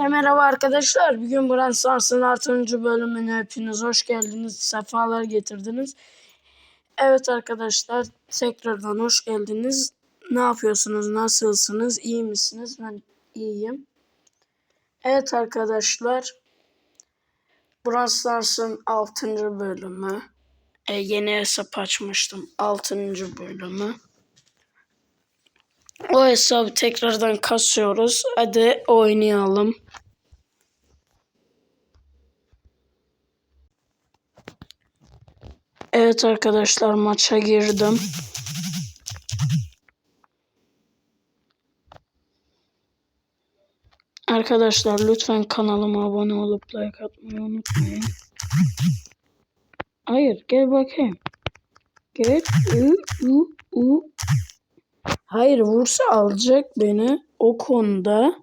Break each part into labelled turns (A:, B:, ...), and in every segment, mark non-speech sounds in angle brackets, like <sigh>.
A: Hepinize merhaba arkadaşlar. Bugün Brawl Stars'ın 6. bölümüne hepiniz hoş geldiniz. Sefalar getirdiniz. Evet arkadaşlar tekrardan hoş geldiniz. Ne yapıyorsunuz? Nasılsınız? İyi misiniz? Ben iyiyim. Evet arkadaşlar. Brawl Stars'ın 6. bölümü. E, yeni hesap açmıştım. 6. bölümü. O hesabı tekrardan kasıyoruz. Hadi oynayalım. Evet arkadaşlar maça girdim. Arkadaşlar lütfen kanalıma abone olup like atmayı unutmayın. Hayır gel bakayım. Gel. U, u, u. Hayır vursa alacak beni o konuda.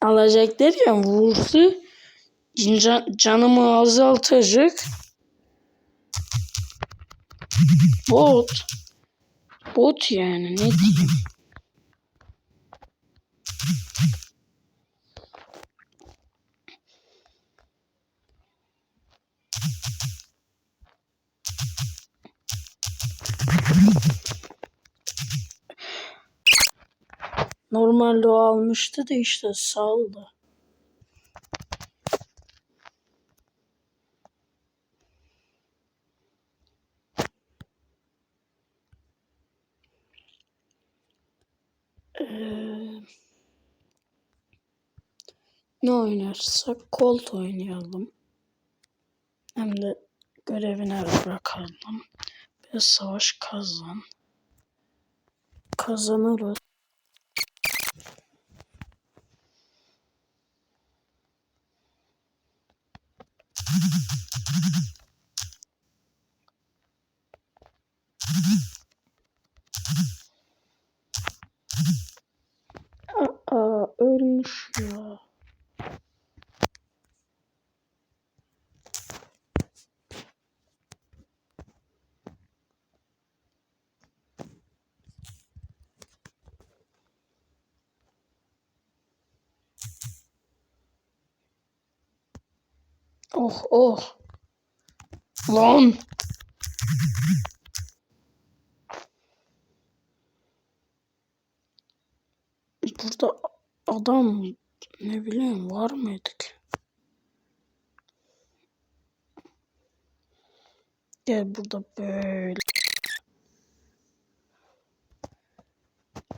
A: Alacak derken vursa can, canımı azaltacak. Bot. Bot yani ne diyeyim. Normalde o almıştı da işte saldı. Ee, ne oynarsak Colt oynayalım. Hem de görevine bırakalım. Bir savaş kazan. Kazanırız. Aa, ölmüş ya. Oh oh. Lan. Burada adam ne bileyim var mıydı ki? Gel burada böyle.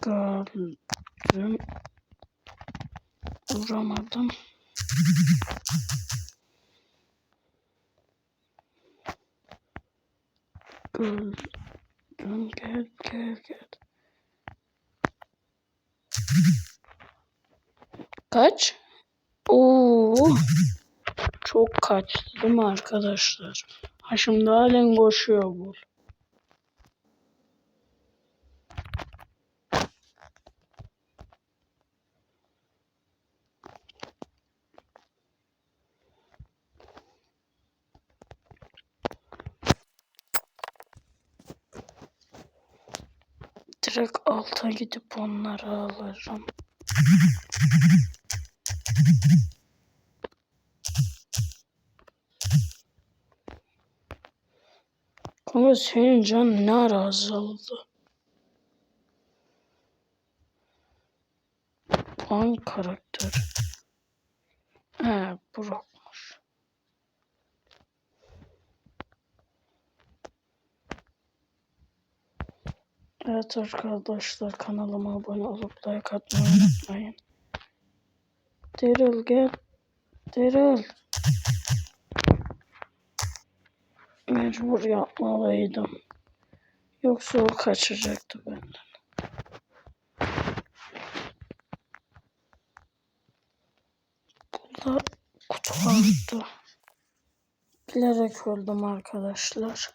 A: Gördüm. Vuramadım. Gördüm. Gel gel gel. Kaç? Oo. Çok kaçtı değil mi arkadaşlar? Ha şimdi halen koşuyor bu. Direkt alta gidip onları alırım. <laughs> Senin can ne ara azaldı? Hangi karakter? He Brock'muş. Evet arkadaşlar kanalıma abone olup like atmayı unutmayın. Daryl gel. Daryl. Mecbur yapmalıydım. Yoksa o kaçacaktı benden. Burada kutu vardı. Bilerek öldüm arkadaşlar.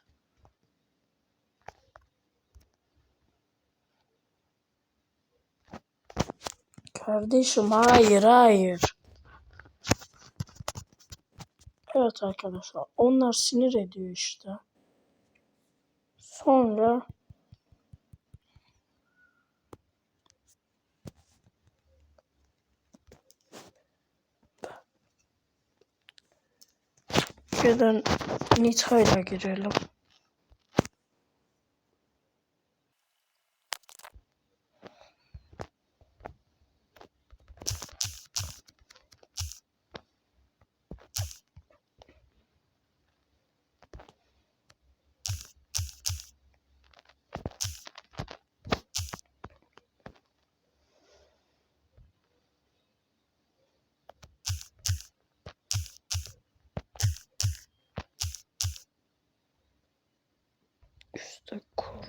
A: Kardeşim hayır hayır. Evet arkadaşlar onlar sinir ediyor işte. Sonra Şuradan Nita'yla girelim.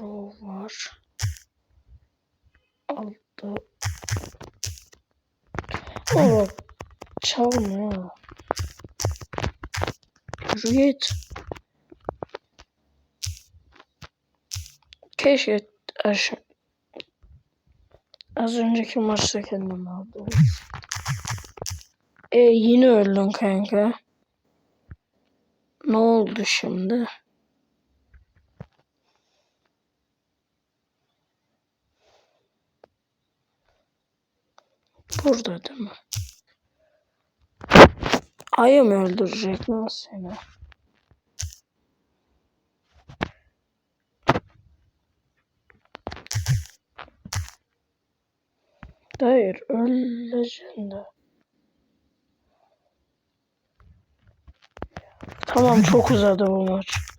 A: Kuru var. Altta o çalma ya. Yürü git. Keşke aşağı Az önceki maçta kendim aldım. E yine öldün kanka. Ne oldu şimdi? Burada değil mi? Ayı mı öldürecek lan seni? Hayır öleceksin de. Tamam çok uzadı bu maç.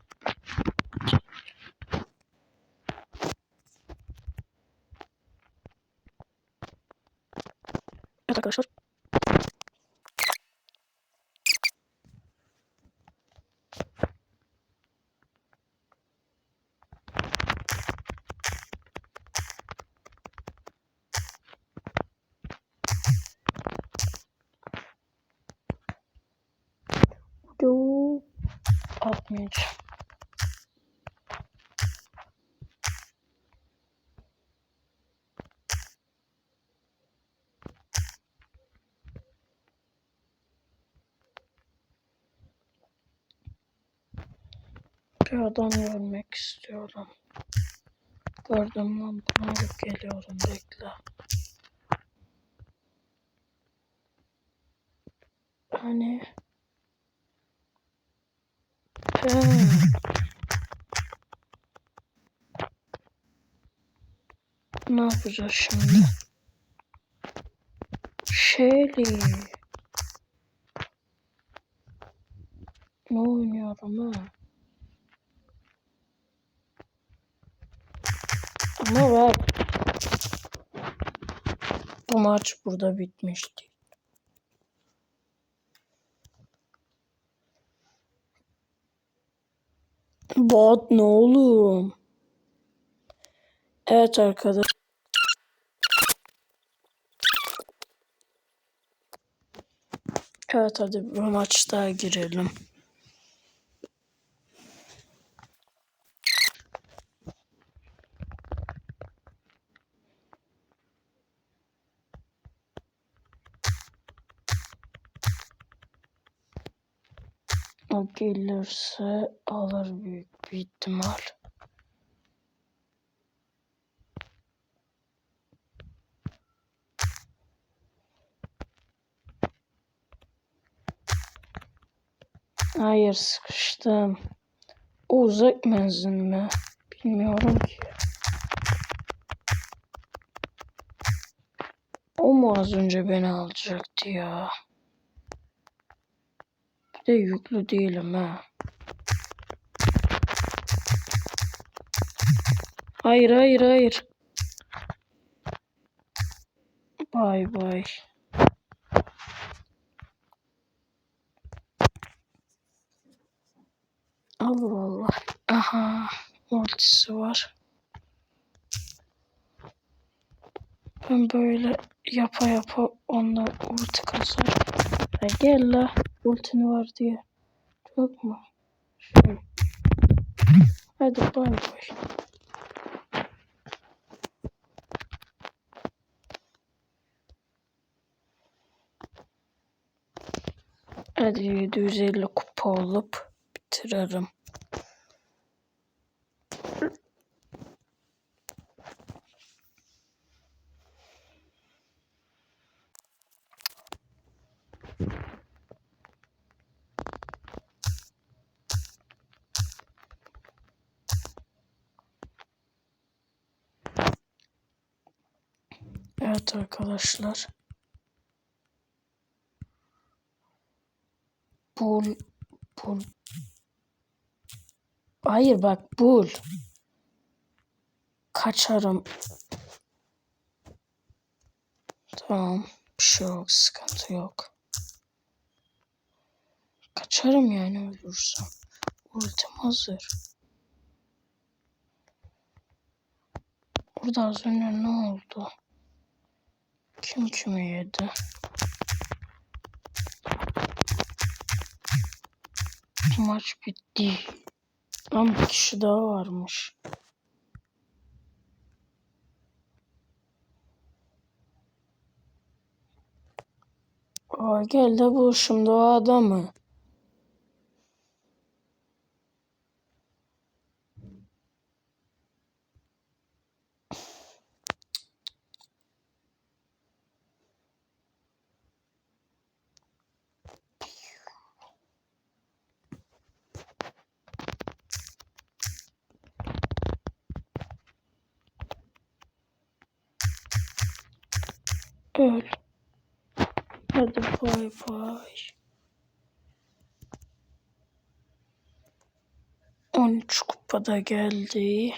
A: Evet arkadaşlar. Yo. Bir adam görmek istiyorum. Gördüm lan bunu alıp geliyorum bekle. Hani. Ne yapacağız şimdi? Shelly. Ne oynuyorum ha? Ama bak. Bu maç burada bitmişti. Bot ne oğlum? Evet arkadaş. Evet hadi bir maç daha girelim. O gelirse alır büyük bir ihtimal. Hayır sıkıştım. O uzak menzil mi? Bilmiyorum ki. O mu az önce beni alacaktı ya? De yüklü değilim ha. Hayır hayır hayır. Bay bay. Allah Allah. Aha. Ultisi var. Ben böyle yapa yapa ondan ulti kasarım. Ya gel la. Ultini var diye. Çok mu? Şöyle. Hadi bay bay. Hadi 750 kupa olup bitiririm. Evet arkadaşlar. Bul. Bul. Hayır bak bul. Kaçarım. Tamam. Bir şey yok. Sıkıntı yok. Kaçarım yani ölürsem. Ultim hazır. Burada az önce ne oldu? Kim kimi yedi? Maç bitti. Lan bir kişi daha varmış. Aa, gel de bul şimdi o adamı. Öl. Hadi bay bay. 13 kupada geldi.